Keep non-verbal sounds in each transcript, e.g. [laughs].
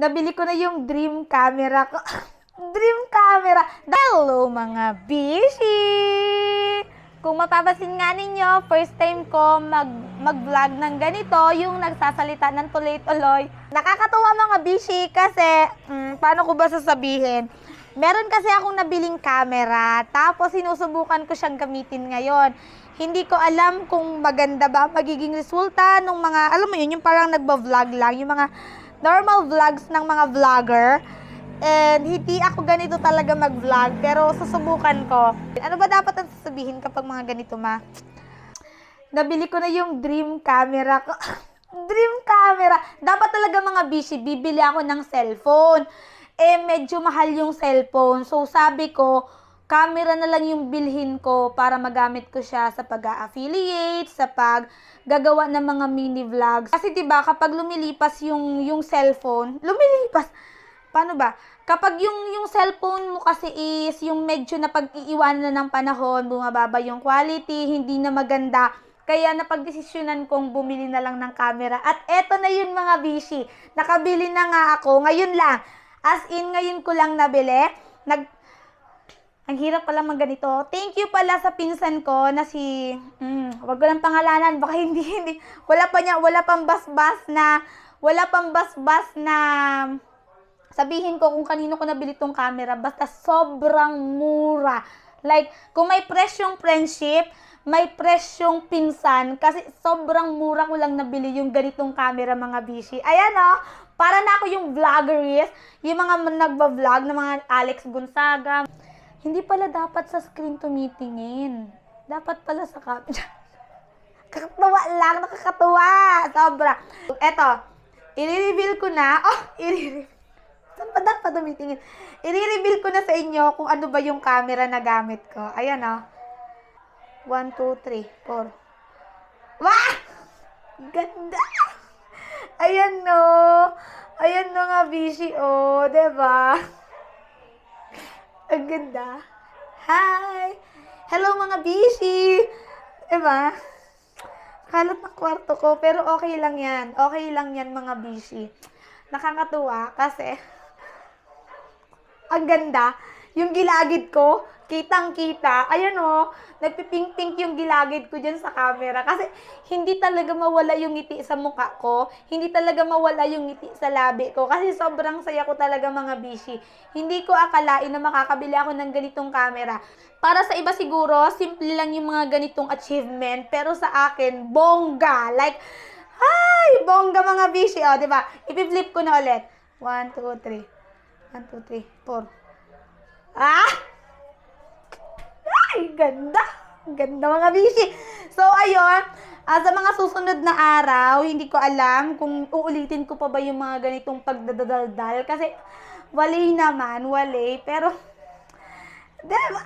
nabili ko na yung dream camera ko. [laughs] dream camera. Hello mga bishi! Kung mapapasin nga ninyo, first time ko mag, mag-vlog ng ganito, yung nagsasalita ng tuloy-tuloy. Nakakatuwa mga bishi kasi, mm, paano ko ba sasabihin? Meron kasi akong nabiling camera, tapos sinusubukan ko siyang gamitin ngayon. Hindi ko alam kung maganda ba magiging resulta ng mga, alam mo yun, yung parang nagba-vlog lang, yung mga normal vlogs ng mga vlogger. And hindi ako ganito talaga mag-vlog, pero susubukan ko. Ano ba dapat ang sasabihin kapag mga ganito, ma? Nabili ko na yung dream camera ko. [laughs] dream camera. Dapat talaga mga busy, bibili ako ng cellphone. Eh, medyo mahal yung cellphone. So, sabi ko, camera na lang yung bilhin ko para magamit ko siya sa pag-affiliate, sa pag gagawa ng mga mini vlogs. Kasi 'di ba, kapag lumilipas yung yung cellphone, lumilipas. Paano ba? Kapag yung yung cellphone mo kasi is yung medyo na pag-iiwanan na ng panahon, bumababa yung quality, hindi na maganda. Kaya napagdesisyonan kong bumili na lang ng camera. At eto na yun mga bishi. Nakabili na nga ako. Ngayon lang. As in, ngayon ko lang nabili. Nag, ang hirap pala mag ganito. Thank you pala sa pinsan ko na si, mm, wag ko lang pangalanan, baka [laughs] hindi, hindi, wala pa niya, wala pang basbas na, wala pang basbas na, sabihin ko kung kanino ko nabili tong camera, basta sobrang mura. Like, kung may presyong friendship, may presyong pinsan, kasi sobrang mura ko lang nabili yung ganitong camera mga bishi. Ayan o, para na ako yung vloggeries, yung mga nagba-vlog na mga Alex Gonzaga. Hindi pala dapat sa screen tumitingin. Dapat pala sa camera. [laughs] Kakatuwa lang, nakakatuwa. Sobra. Eto, i-reveal ko na. [laughs] Oh, i-reveal. Saan ba dapat tumitingin? I-reveal ko na sa inyo kung ano ba yung camera na gamit ko. Ayan oh. 1, 2, 3, 4. Wah! Ganda! Ayan no. Ayan no nga, Bishi, oh. 'di ba? Ang ganda. Hi! Hello mga Bishi! 'Di ba? Kalot ng kwarto ko, pero okay lang yan. Okay lang yan mga Bishi. Nakakatuwa kasi ang ganda. Yung gilagid ko, kitang-kita. Ayan o, nagpipink-pink yung gilagid ko dyan sa camera. Kasi hindi talaga mawala yung ngiti sa mukha ko. Hindi talaga mawala yung ngiti sa labi ko. Kasi sobrang saya ko talaga mga bishi. Hindi ko akalain na makakabili ako ng ganitong camera. Para sa iba siguro, simple lang yung mga ganitong achievement. Pero sa akin, bongga. Like, ay, bongga mga bishi. O, di ba? Ipi-flip ko na ulit. 1, 2, 3. 1, 2, 3, 4. Ah! Ganda! Ganda mga bishi. So, ayun. ah, sa mga susunod na araw, hindi ko alam kung uulitin ko pa ba yung mga ganitong pagdadaldal. Kasi, wali naman, wali. Pero, [laughs] diba?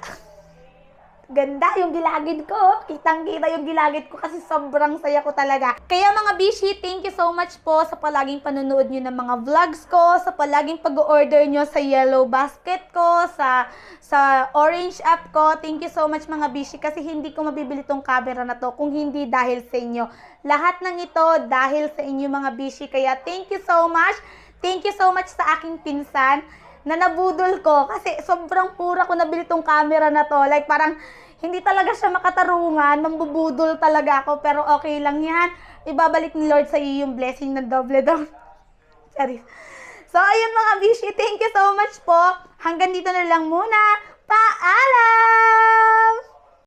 Ganda yung gilagid ko. Kitang-kita yung gilagid ko kasi sobrang saya ko talaga. Kaya mga bishi, thank you so much po sa palaging panonood nyo ng mga vlogs ko, sa palaging pag-order nyo sa yellow basket ko, sa sa orange app ko. Thank you so much mga bishi kasi hindi ko mabibili tong camera na to kung hindi dahil sa inyo. Lahat ng ito dahil sa inyo mga bishi. Kaya thank you so much. Thank you so much sa aking pinsan na nabudol ko kasi sobrang pura ko nabili tong camera na to. Like parang hindi talaga siya makatarungan, mambubudol talaga ako pero okay lang yan. Ibabalik ni Lord sa iyo yung blessing na doble down. Sorry. So ayun mga bishi, thank you so much po. Hanggang dito na lang muna. Paa!